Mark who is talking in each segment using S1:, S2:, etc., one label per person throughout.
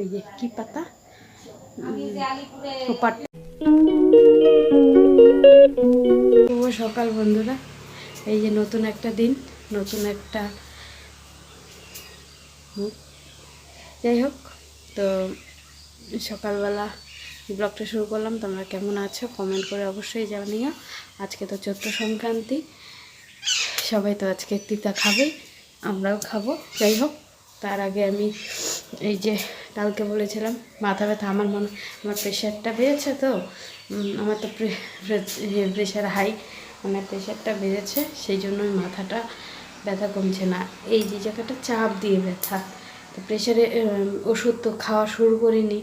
S1: এই যে কি পাতা শুভ সকাল বন্ধুরা। এই যে নতুন একটা দিন নতুন একটা। যাই হোক তো সকালবেলা ব্লগটা শুরু করলাম। তোমরা কেমন আছো? কমেন্ট করে অবশ্যই জানিও। আজকে তো চৈত্র সংক্রান্তি। সবাই তো আজকে তিতা খাবে আমরাও খাব। যাই হোক তার আগে আমি এই যে কালকে বলেছিলাম, মাথা ব্যথা, আমার মনে, আমার প্রেশারটা বেড়েছে তো আমার তো প্রেশার হাই আমার প্রেশারটা বেড়েছে, সেই জন্যই মাথাটা ব্যথা কমছে না। এই যে জায়গাটা চাপ দিয়ে ব্যথা, তো প্রেশারে ওষুধ তো খাওয়া শুরু করিনি।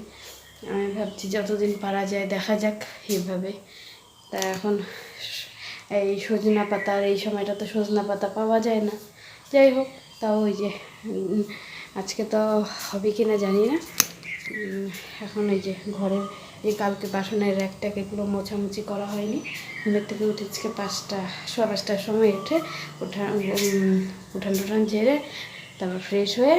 S1: আমি ভাবছি যতদিন পারা যায় দেখা যাক এইভাবে তা এখন এই সজনা পাতা আর এই সময়টা তো সজনা পাতা পাওয়া যায় না। যাই হোক, তাও ওই যে আজকে তো হবে কি না জানি না। এখন এই যে ঘরের এই কালকে বাসনের র্যাকটাক এগুলো মোছামুছি করা হয়নি। ঘুমের থেকে উঠে আজকে পাঁচটা, সোয়া পাঁচটার সময় উঠে উঠা উঠান টুঠান ঝেড়ে তারপর ফ্রেশ হয়ে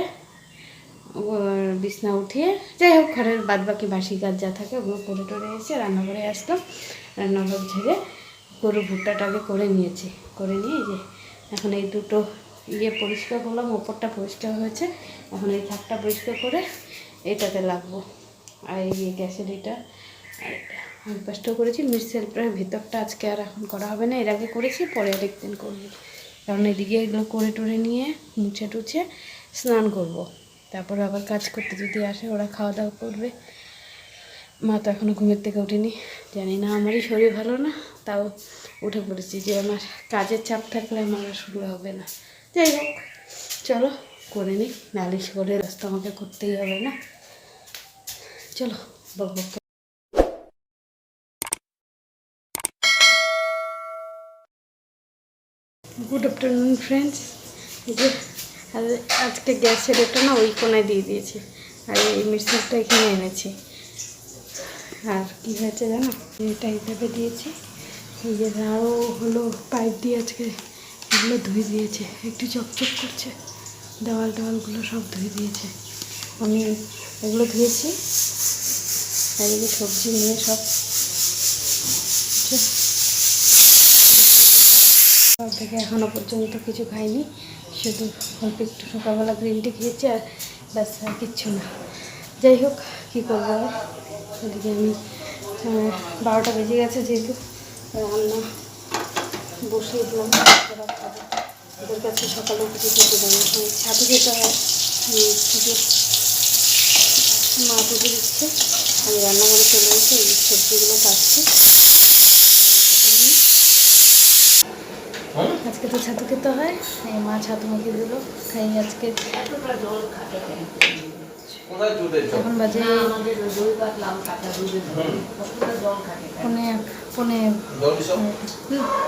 S1: বিছনা উঠিয়ে যাই হোক ঘরের বাদ বাকি বাসি গাছ যা থাকে ওগুলো করে টরে এসে রান্নাঘরে আসতো রান্নাঘর ঝেড়ে গরু ভুট্টাটাকে করে নিয়েছি। করে নিয়ে যে এখন এই দুটো ইয়ে পরিষ্কার করলাম, ওপরটা পরিষ্কার হয়েছে। এখন এই থাকটা পরিষ্কার করে এটাতে লাগবো। আর এই গ্যাসের এটা, আর পাশটাও করেছি। মিক্সার ভিতরটা আজকে আর এখন করা হবে না, এর আগে করেছি, পরে আরেকদিন করব। কারণ এদিকে এগুলো করে টরে নিয়ে মুছে টুছে স্নান করব। তারপরে আবার কাজ করতে যদি আসে, ওরা খাওয়া দাওয়া করবে। মা তো এখনও ঘুমের থেকে ওঠেনি জানি না, আমারই শরীর ভালো না, তাও উঠে পড়েছি যে আমার কাজের চাপ থাকলে আমার আর শুরু হবে না। যাই হোক, চলো করে নিই নালিশ করে রাস্তা আমাকে করতেই হবে না। চলো, বক গুড আফটারনুন ফ্রেন্ডস যে আজকে গ্যাসের এটা না ওই কোনায় দিয়ে দিয়েছি। আর এই মিক্সারটা এখানে এনেছি। আর কি হয়েছে জানো? এটা এইভাবে দিয়েছি। এই যে আরও হলো পাইপ দিয়ে আজকে এগুলো ধুয়ে দিয়েছে। একটু চকচক করছে। দেওয়াল দেওয়ালগুলো সব ধুয়ে দিয়েছে। আমি এগুলো ধুয়েছি। আর সবজি নিয়ে সব সকাল থেকে এখনও পর্যন্ত কিছু খাইনি। শুধু অল্প একটু সকালবেলা গ্রিন টি খেয়েছি আর ব্যাস আর কিচ্ছু না। যাই হোক, কী করব ওদিকে আমি বারোটা বেজে গেছে যেহেতু। রান্না বসিয়ে দিলাম। ওদের কাছে সকালে কিছু খেতে দেয় ছাতু খেতে হয় কিন্তু মা পুজো দিচ্ছে আমি রান্নাঘরে চলে এসে এই সবজিগুলো কাটছি। আজকে তো ছাতু খেতে হয় এই মা ছাতু মুখে দিল খাই আজকে। এখন বাজে পনে পনে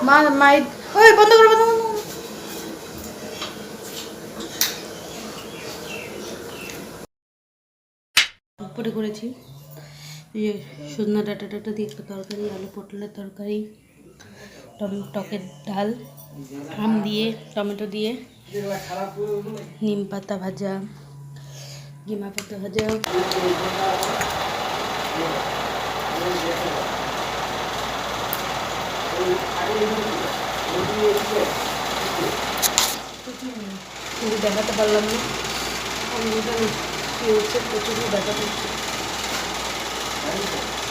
S1: মা মাই ওই বন্ধ করো বন্ধ করো, করেছি। যে সজনা ডাটা টাটা দিয়ে একটা তরকারি আলু পটলের তরকারি টকের ডাল আম দিয়ে টমেটো দিয়ে নিম পাতা ভাজা গিমা পাতা ভাজা। দেখাতে পারলাম না। কি হচ্ছে প্রচুরই ব্যথা করছে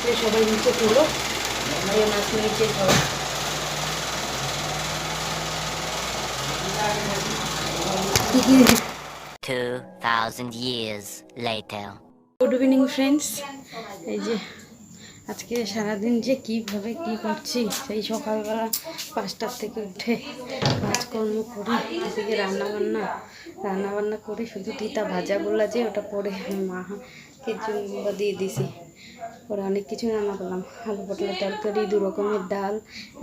S1: সে সবাই নিচে তুলো এই মাছ নিচে খাওয়া
S2: Two thousand years later.
S1: Good evening, friends. আজকে সারাদিন যে কীভাবে কী করছি, সেই সকালবেলা পাঁচটার থেকে উঠে কাজকর্ম করে, এদিকে রান্নাবান্না রান্নাবান্না করে, শুধু তিতা ভাজাগুলো যে ওটা পরে মাকে জন্য দিয়ে দিছি। পরে অনেক কিছু রান্না করলাম, আলু পটলের তরকারি, দু রকমের ডাল,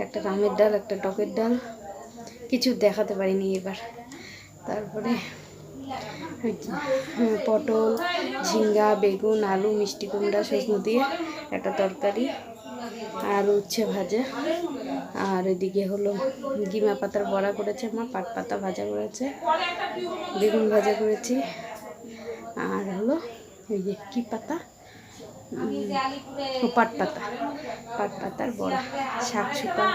S1: একটা রামের ডাল, একটা টকের ডাল, কিছু দেখাতে পারিনি এবার। তারপরে পটল, ঝিঙ্গা, বেগুন, আলু, মিষ্টি কুমড়া সজনে দিয়ে একটা তরকারি আর উচ্ছে ভাজা। আর এদিকে হলো গিমা পাতার বড়া করেছে মা, পাট পাতা ভাজা করেছে, বেগুন ভাজা করেছি। আর হলো ওই যে কী পাতা? পাট পাতা। পাট পাতার বড়া। শাক শুকা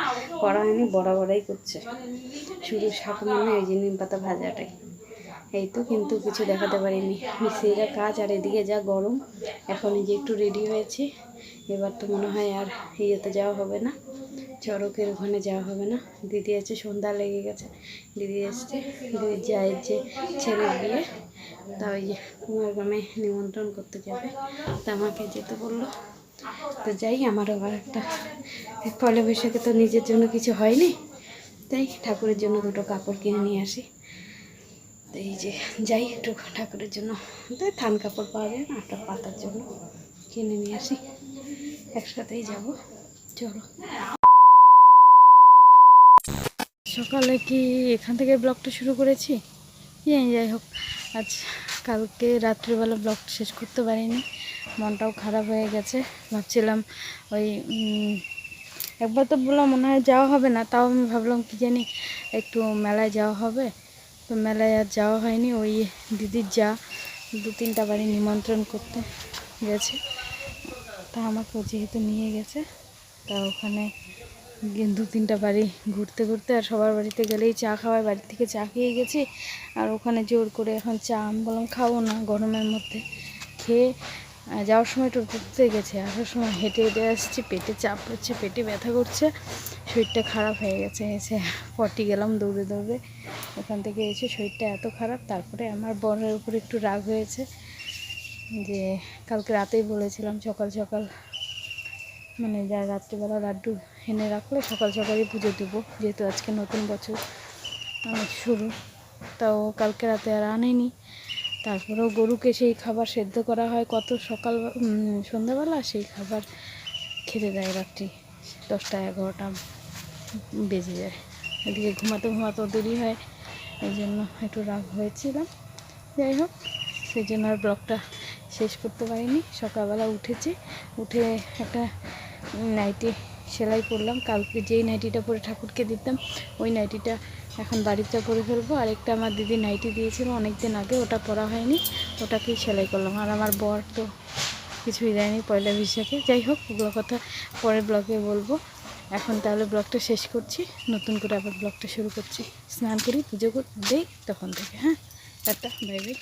S1: করা হয়নি, বড়া বড়াই করছে। শুধু শাক মানে ওই যে নিম পাতা ভাজাটাই। এই তো কিন্তু কিছু দেখাতে পারিনি। মিস্ত্রিরা কাজ, আর এদিকে যা গরম, এখন যে একটু রেডি হয়েছি। এবার তো মনে হয় আর ইয়েতে যাওয়া হবে না, চড়কের ওখানে যাওয়া হবে না। দিদি আছে, সন্ধ্যা লেগে গেছে। দিদি এসছে, দিদির জায়ের যে ছেলে বিয়ে, তা ওই যে কুমারগ্রামে নিমন্ত্রণ করতে যাবে। তা আমাকে যেতে বলল। তো যাই, আমার আবার একটা পয়লা বৈশাখে তো নিজের জন্য কিছু হয়নি। তাই ঠাকুরের জন্য দুটো কাপড় কিনে নিয়ে আসি। তো এই যে যাই একটু ঠাকুরের জন্য তাই থান কাপড় পাওয়া যায় না, একটা পাতার জন্য কিনে নিয়ে আসি। একসাথেই যাব। চলো। সকালে কি এখান থেকে ব্লগটা শুরু করেছি? যাই যাই হোক, আজ কালকে রাত্রিবেলা ব্লগটা শেষ করতে পারিনি। মনটাও খারাপ হয়ে গেছে। ভাবছিলাম ওই একবার তো বললাম মনে হয় যাওয়া হবে না, তাও আমি ভাবলাম কি জানি একটু মেলায় যাওয়া হবে। তো মেলায় আর যাওয়া হয়নি, ওই দিদির যা দু তিনটা বাড়ি নিমন্ত্রণ করতে গেছে। তা আমাকেও যেহেতু নিয়ে গেছে, তা ওখানে দু তিনটা বাড়ি ঘুরতে ঘুরতে আর সবার বাড়িতে গেলেই চা খাওয়ায় বাড়ি থেকে চা খেয়ে গেছি। আর ওখানে জোর করে এখন চা, আমি বললাম খাব না গরমের মধ্যে খেয়ে। যাওয়ার সময় ঘুরতে গেছে, আসার সময় হেঁটে হেঁটে আসছি, পেটে চাপ পড়ছে পেটে ব্যথা করছে। শরীরটা খারাপ হয়ে গেছে এসে পটি গেলাম দৌড়ে দৌড়ে। ওখান থেকে এসে শরীরটা এত খারাপ তারপরে আমার বরের উপর একটু রাগ হয়েছে যে কালকে রাতেই বলেছিলাম সকাল সকাল মানে যা রাত্রিবেলা লাড্ডু এনে রাখলে সকাল সকালই পুজো দেবো যেহেতু আজকে নতুন বছর আহ, শুরু। তাও কালকে রাতে আর আনেনি। তারপরেও গরুকে সেই খাবার সেদ্ধ করা হয় কত সকাল সন্ধ্যাবেলা সেই খাবার খেতে দেয় রাত্রি দশটা এগারোটা। বেজে যায়। এদিকে ঘুমাতে ঘুমাতেও দেরি হয়, এই জন্য একটু রাগ হয়েছিলাম। যাই হোক, সেই জন্য আর ব্লগটা শেষ করতে পারিনি। সকালবেলা উঠেছি, উঠে একটা নাইটি সেলাই করলাম। কালকে যেই নাইটিটা পরে ঠাকুরকে দিতাম, ওই নাইটিটা এখন বাড়িতে পরে ফেলব। আরেকটা আমার দিদি নাইটি দিয়েছিল অনেক দিন আগে, ওটা পরা হয়নি, ওটাকেই সেলাই করলাম। আর আমার বর তো কিছুই দেয়নি পয়লা বৈশাখে। যাই হোক, ওগুলো কথা পরের ব্লগে বলব। এখন তাহলে ব্লগটা শেষ করছি। নতুন করে আবার ব্লগটা শুরু করছি। স্নান করি, পুজো দেই, তখন থেকে হ্যাঁ? Tata, bye bye.